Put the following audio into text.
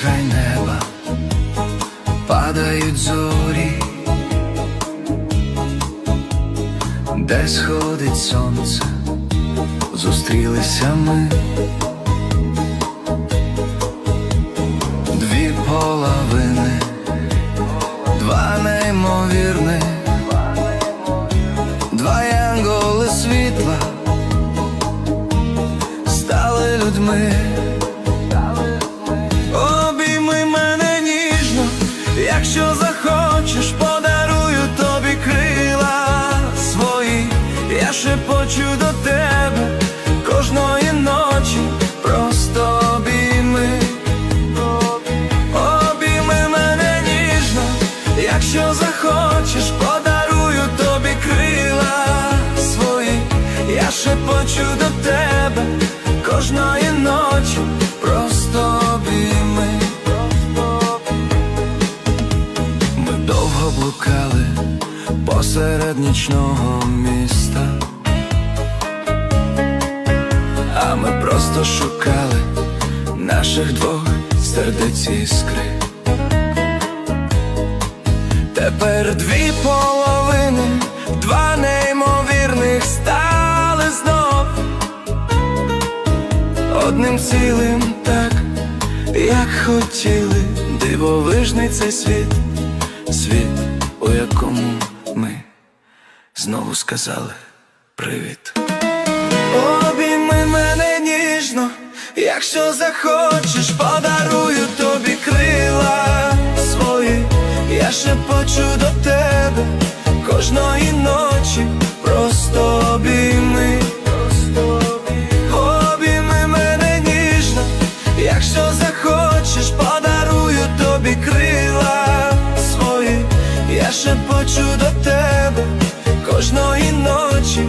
край неба падають зорі, де сходить сонце, зустрілися ми. Дві половини, два неймовірних, два світла стали людьми. Якщо захочеш, подарую тобі крила свої. Я шепочу до тебе кожної ночі, просто обійми. Ми довго блукали посеред нічного міста, а ми просто шукали наших двох сердець іскри. Тепер дві половини, два неймовірних стали знов одним цілим, так як хотіли, дивовижний цей світ, світ, у якому ми знову сказали привіт. Обійми мене ніжно, якщо захочеш, подарую шепочу до тебе кожної ночі, просто обійми. Обійми мене ніжно, якщо захочеш, подарую тобі крила свої. Я шепочу до тебе кожної ночі,